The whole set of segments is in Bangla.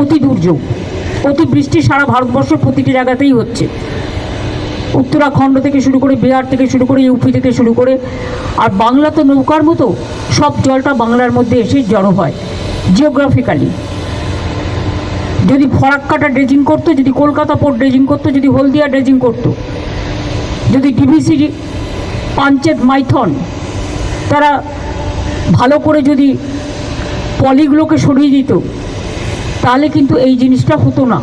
অতি দুর্যোগ, অতি বৃষ্টি সারা ভারতবর্ষের প্রতিটি জায়গাতেই হচ্ছে। উত্তরাখণ্ড থেকে শুরু করে বিহার থেকে শুরু করে ইউপি থেকে শুরু করে, আর বাংলা তো নৌকার মতো সব জলটা বাংলার মধ্যে এসে জড়ো হয় জিওগ্রাফিক্যালি যদি ফরাক্কাটা ড্রেজিং করতো, যদি কলকাতা পোর্ট ড্রেজিং করতো, যদি হলদিয়া ড্রেজিং করতো, যদি ডিভিসি পাঞ্চেত মাইথন, তারা ভালো করে যদি পলিগুলোকে সরিয়ে দিত তাহলে কিন্তু এই জিনিসটা হতো না।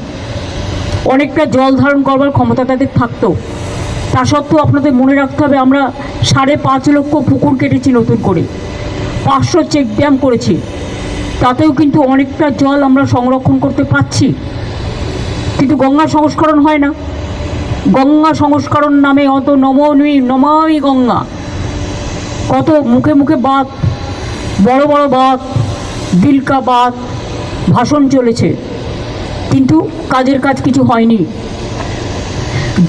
অনেকটা জল ধারণ করবার ক্ষমতা তাদের থাকতো। তা সত্ত্বেও আপনাদের মনে রাখতে হবে, আমরা সাড়ে পাঁচ লক্ষ পুকুর কেটেছি নতুন করে। পাঁচশো চেক ড্যাম করেছি। তাতেও কিন্তু অনেকটা জল আমরা সংরক্ষণ করতে পারছি। কিন্তু গঙ্গা সংস্করণ হয় না। গঙ্গা সংস্করণ নামে অত নমনী নমামি গঙ্গা। কত মুখে মুখে বাত বড় বড় বাত দিলকা বাত ভাষণ চলেছে। কিন্তু কাজের কাজ কিছু হয়নি।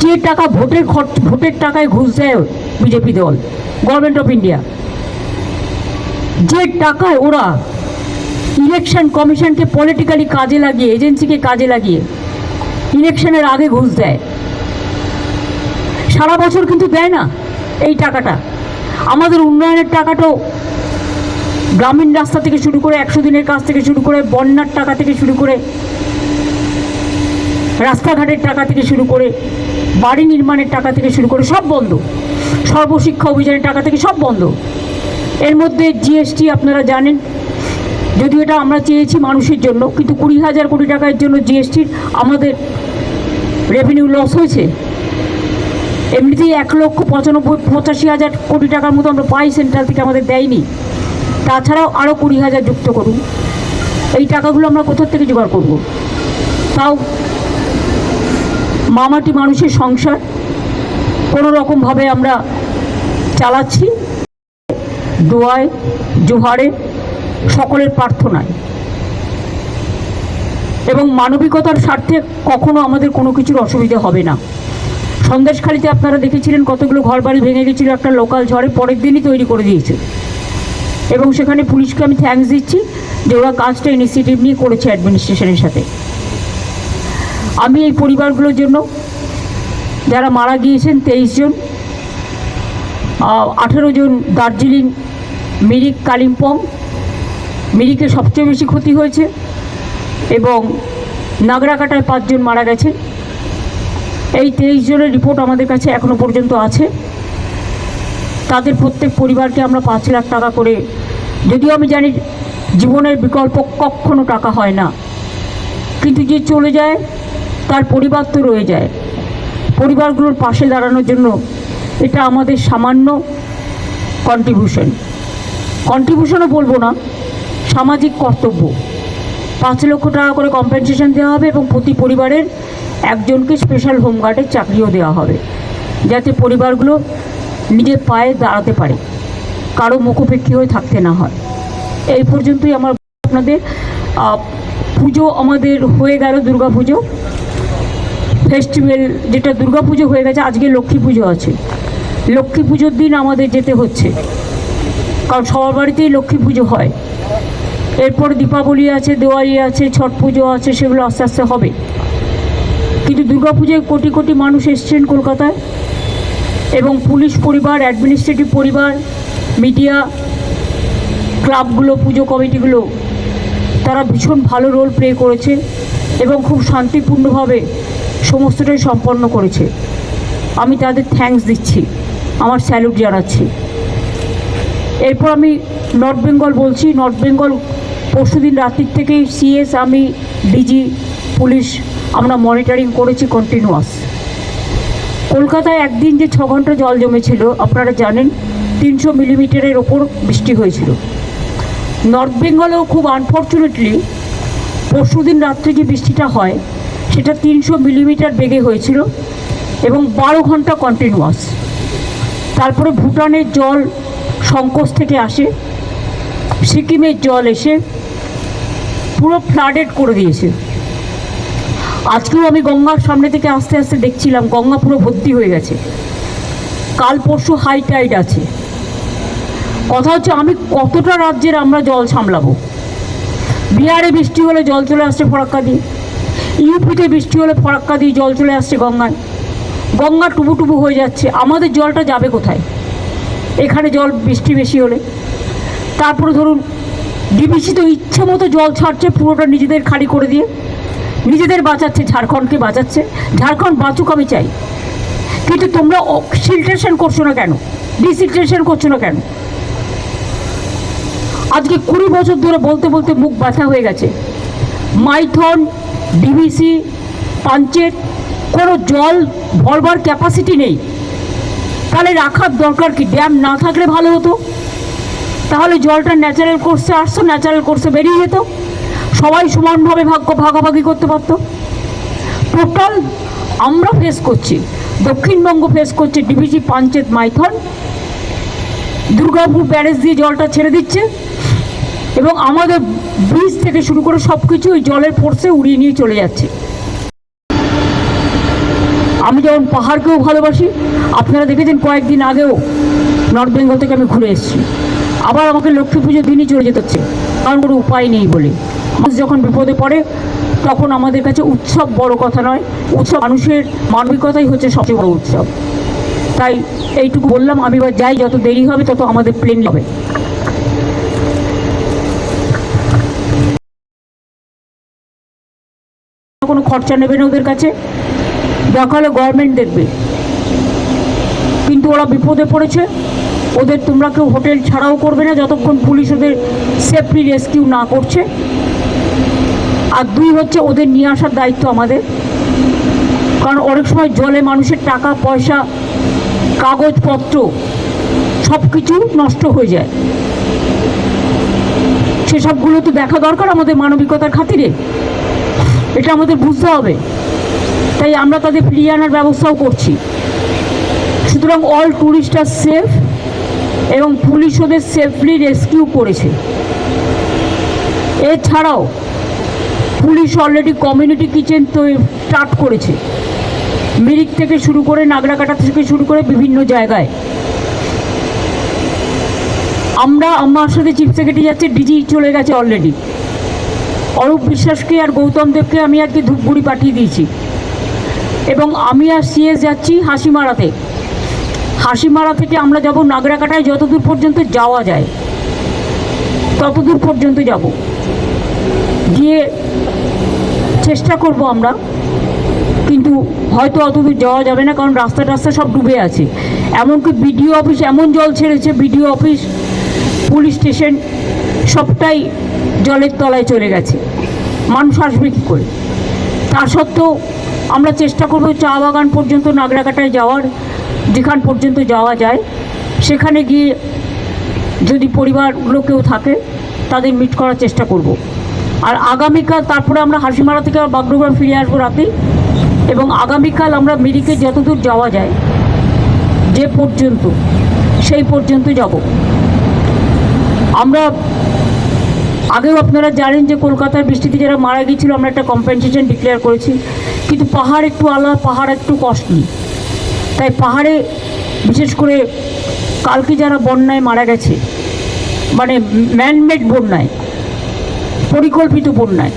যে টাকা ভোটের খরচ ভোটের টাকায় ঘুষ দেয় বিজেপি দল গভর্নমেন্ট অফ ইন্ডিয়া যে টাকায় ওরা ইলেকশন কমিশনকে পলিটিক্যালি কাজে লাগিয়ে এজেন্সিকে কাজে লাগিয়ে ইলেকশনের আগে ঘুষ দেয়। সারা বছর কিন্তু দেয় না এই টাকাটা। আমাদের উন্নয়নের টাকাটাও গ্রামীণ রাস্তা থেকে শুরু করে একশো দিনের কাজ থেকে শুরু করে বন্যার টাকা থেকে শুরু করে রাস্তাঘাটের টাকা থেকে শুরু করে বাড়ি নির্মাণের টাকা থেকে শুরু করে সব বন্ধ। সর্বশিক্ষা অভিযানের টাকা থেকে সব বন্ধ। এর মধ্যে জিএসটি আপনারা জানেন, যদিও এটা আমরা চেয়েছি মানুষের জন্য, কিন্তু কুড়ি হাজার কোটি টাকার জন্য জিএসটির আমাদের রেভিনিউ লস হয়েছে। এমনিতেই এক লক্ষ পঁচানব্বই, পঁচাশি হাজার কোটি টাকার মতো আমরা পাই সেন্ট্রাল থেকে আমাদের দেয়নি। তাছাড়াও আরও কুড়ি হাজার যুক্ত করুন। এই টাকাগুলো আমরা কোথার থেকে জোগাড় করব? তাও মামাটি মানুষের সংসার, কোনো রকমভাবে আমরা চালাচ্ছি, দোয়ায়, জোহারে, সকলের প্রার্থনায়। এবং মানবিকতার স্বার্থে কখনো আমাদের কোনো কিছুর অসুবিধা হবে না। সন্দেশখালিতে আপনারা দেখেছিলেন কতগুলো ঘরবাড়ি ভেঙে গেছিল, একটা লোকাল ঝড়ে পরের দিনই তৈরি করে দিয়েছে। এবং সেখানে পুলিশকে আমি থ্যাংকস দিচ্ছি যে ওরা কাজটা ইনিশিয়েটিভ নিয়ে করেছে অ্যাডমিনিস্ট্রেশনের সাথে। আমি এই পরিবারগুলোর জন্য যারা মারা গিয়েছেন তেইশ জন আঠেরো জন দার্জিলিং মিরিক কালিম্পং, মিরিকে সবচেয়ে বেশি ক্ষতি হয়েছে এবং নাগরাকাটায় পাঁচজন মারা গেছে। এই তেইশ জনের রিপোর্ট আমাদের কাছে এখনও পর্যন্ত আছে। তাদের প্রত্যেক পরিবারকে আমরা পাঁচ লাখ টাকা করে যদিও আমি জানি জীবনের বিকল্প কখনো টাকা হয় না। কিন্তু যে চলে যায়, তার পরিবার তো রয়ে যায়। পরিবারগুলোর পাশে দাঁড়ানোর জন্য এটা আমাদের সামান্য কন্ট্রিবিউশন কন্ট্রিবিউশনও বলব না, সামাজিক কর্তব্য। পাঁচ লক্ষ টাকা করে কম্পেনসেশন দেওয়া হবে এবং প্রতি পরিবারের একজনকে স্পেশাল হোমগার্ডের চাকরিও দেওয়া হবে, যাতে পরিবারগুলো নিজের পায়ে দাঁড়াতে পারে। কারও মুখোপেক্ষী হয়ে থাকতে না হয়। এই পর্যন্তই আমার আপনাদের। পুজো আমাদের হয়ে গেল দুর্গা পুজো। ফেস্টিভ্যাল যেটা দুর্গা পুজো হয়ে গেছে, আজকে লক্ষ্মী পুজো আছে। লক্ষ্মী পুজোর দিন আমাদের যেতে হচ্ছে। কারণ সবার বাড়িতেই লক্ষ্মী পুজো হয়। এরপর দীপাবলি আছে, দেওয়ালি আছে, ছট পুজো আছে, সেগুলো আস্তে আস্তে হবে। কিন্তু দুর্গা পুজোয় কোটি কোটি মানুষ এসছেন কলকাতায়। এবং পুলিশ পরিবার অ্যাডমিনিস্ট্রেটিভ পরিবার মিডিয়া ক্লাবগুলো, পুজো কমিটিগুলো, তারা ভীষণ ভালো রোল প্লে করেছে এবং খুব শান্তিপূর্ণভাবে সমস্তটাই সম্পন্ন করেছে। আমি তাদের থ্যাঙ্কস দিচ্ছি, আমার স্যালুট জানাচ্ছি। এরপর আমি নর্থ বেঙ্গল বলছি নর্থ বেঙ্গল পরশুদিন রাত্রির থেকে সিএস আমি ডিজি পুলিশ, আমরা মনিটরিং করেছি কন্টিনিউয়াস কলকাতায় একদিন যে ছ ঘণ্টা জল জমেছিল, আপনারা জানেন তিনশো মিলিমিটারের ওপর বৃষ্টি হয়েছিল। নর্থ বেঙ্গলেও খুব আনফর্চুনেটলি পরশুদিন রাত্রে যে বৃষ্টিটা হয়, সেটা তিনশো মিলিমিটার বেগে হয়েছিল এবং বারো ঘণ্টা কন্টিনিউয়াস তারপরে ভুটানের জল সংকোচ থেকে আসে, সিকিমের জল এসে পুরো ফ্লাডেড করে দিয়েছে। আজকেও আমি গঙ্গার সামনে থেকে আস্তে আস্তে দেখছিলাম, গঙ্গা পুরো ভর্তি হয়ে গেছে। কাল পরশু হাই টাইড আছে। কথা হচ্ছে আমি কতটা রাজ্যের আমরা জল সামলাবো? বিহারে বৃষ্টি হলে জল চলে আসছে ফরাক্কা দিয়ে। ইউপিতে বৃষ্টি হলে ফরাক্কা দিয়ে জল চলে আসছে গঙ্গায়। গঙ্গা টুবু টুবু হয়ে যাচ্ছে। আমাদের জলটা যাবে কোথায়? এখানে জল বৃষ্টি বেশি হলে। তারপরে ধরুন, ডিবিসি তো ইচ্ছে মতো জল ছাড়ছে, পুরোটা নিজেদের খালি করে দিয়ে। নিজেদের বাঁচাচ্ছে, ঝাড়খণ্ডকে বাঁচাচ্ছে। ঝাড়খণ্ড বাঁচুক আমি চাই। কিন্তু তোমরা সিলট্রেশন করছ না কেন? ডিসিলট্রেশন করছ না কেন? আজকে কুড়ি বছর ধরে বলতে বলতে মুখ ব্যথা হয়ে গেছে। মাইথন, ডিবিসি পাঞ্চেত কোনো জল ভরবার ক্যাপাসিটি নেই। তাহলে রাখার দরকার কি? ড্যাম না থাকলে ভালো হতো। তাহলে জলটা ন্যাচারাল কোর্সে আসতো ন্যাচারাল কোর্সে বেরিয়ে যেত। সবাই সমানভাবে ভাগ্য ভাগাভাগি করতে পারতো। টোটাল আমরা ফেস করছি, দক্ষিণবঙ্গ ফেস করছে ডিবিসি পাঞ্চেত মাইথন। দুর্গাপুর ব্যারেজ দিয়ে জলটা ছেড়ে দিচ্ছে। এবং আমাদের ব্রিজ থেকে শুরু করে সব কিছু ওই জলের ফোর্সে উড়িয়ে নিয়ে চলে যাচ্ছে। আমি যেমন পাহাড়কেও ভালোবাসি, আপনারা দেখেছেন কয়েকদিন আগেও নর্থ বেঙ্গল থেকে আমি ঘুরে এসেছি। আবার আমাকে লক্ষ্মী পুজোর দিনই চলে যেতে হচ্ছে, কারণ কোনো উপায় নেই বলে। মানুষ যখন বিপদে পড়ে, তখন আমাদের কাছে উৎসব বড় কথা নয়, উৎসব মানুষের মানবিকতাই হচ্ছে সবচেয়ে বড় উৎসব। তাই এইটুকু বললাম, আমি এবার যাই, যত দেরি হবে, তত আমাদের প্লেন হবে খরচা নেবে না ওদের কাছে। দেখা হলে গভর্নমেন্ট দেখবে। কিন্তু ওরা বিপদে পড়েছে। ওদের তোমরা কেউ হোটেল ছাড়াও করবে না, যতক্ষণ পুলিশ ওদের সেফলি রেস্কিউ না করছে। আর দুই হচ্ছে ওদের নিয়ে আসার দায়িত্ব আমাদের। কারণ অনেক সময় জলে মানুষের টাকা, পয়সা, কাগজপত্র সব কিছু নষ্ট হয়ে যায়। সেসবগুলো তো দেখা দরকার আমাদের মানবিকতার খাতিরে। এটা আমাদের বুঝতে হবে। তাই আমরা তাদের ফিরিয়ে আনার ব্যবস্থাও করছি। সুতরাং অল ট্যুরিস্ট আর সেফ এবং পুলিশ ওদের সেফলি রেস্কিউ করেছে। এছাড়াও পুলিশ অলরেডি কমিউনিটি কিচেন তো স্টার্ট করেছে। মিরিক থেকে শুরু করে নাগরাকাটা থেকে শুরু করে বিভিন্ন জায়গায়। আমরা আমার সাথে চিফ সেক্রেটারি যাচ্ছে ডিজি চলে গেছে অলরেডি অরূপ বিশ্বাসকে আর গৌতম দেবকে আমি আজকে ধূপগুড়ি পাঠিয়ে দিয়েছি। এবং আমি আর সিএস যাচ্ছি হাসিমারাতে। হাসিমারা থেকে আমরা যাব নাগরাকাটায়, যতদূর পর্যন্ত যাওয়া যায়, ততদূর পর্যন্ত যাব। গিয়ে চেষ্টা করব আমরা, কিন্তু হয়তো অতদূর যাওয়া যাবে না, কারণ রাস্তা টাস্তা সব ডুবে আছে। এমনকি বিডিও অফিস, এমন জল ছেড়েছে, বিডিও অফিস পুলিশ স্টেশন সবটাই জলের তলায় চলে গেছে। মানুষ আসবে কী করে? তা সত্ত্বেও আমরা চেষ্টা করব চা বাগান পর্যন্ত, নাগরাকাটায় যাওয়ার, যেখান পর্যন্ত যাওয়া যায়, সেখানে গিয়ে যদি পরিবারগুলো কেউ থাকে, তাদের মিট করার চেষ্টা করব। আর আগামীকাল তারপরে আমরা হাসিমারা থেকে বাগডোগ্রাম ফিরে আসব রাতে, এবং আগামীকাল আমরা মিরিকে যতদূর যাওয়া যায়, যে পর্যন্ত, সেই পর্যন্ত যাব। আমরা আগেও আপনারা জানেন যে কলকাতার বৃষ্টিতে যারা মারা গিয়েছিল, আমরা একটা কম্পেনসেশন ডিক্লেয়ার করেছি। কিন্তু পাহাড় একটু আলাদা, পাহাড় একটু কস্টলি তাই পাহাড়ে বিশেষ করে কালকে যারা বন্যায় মারা গেছে মানে ম্যানমেড বন্যায়, পরিকল্পিত বন্যায়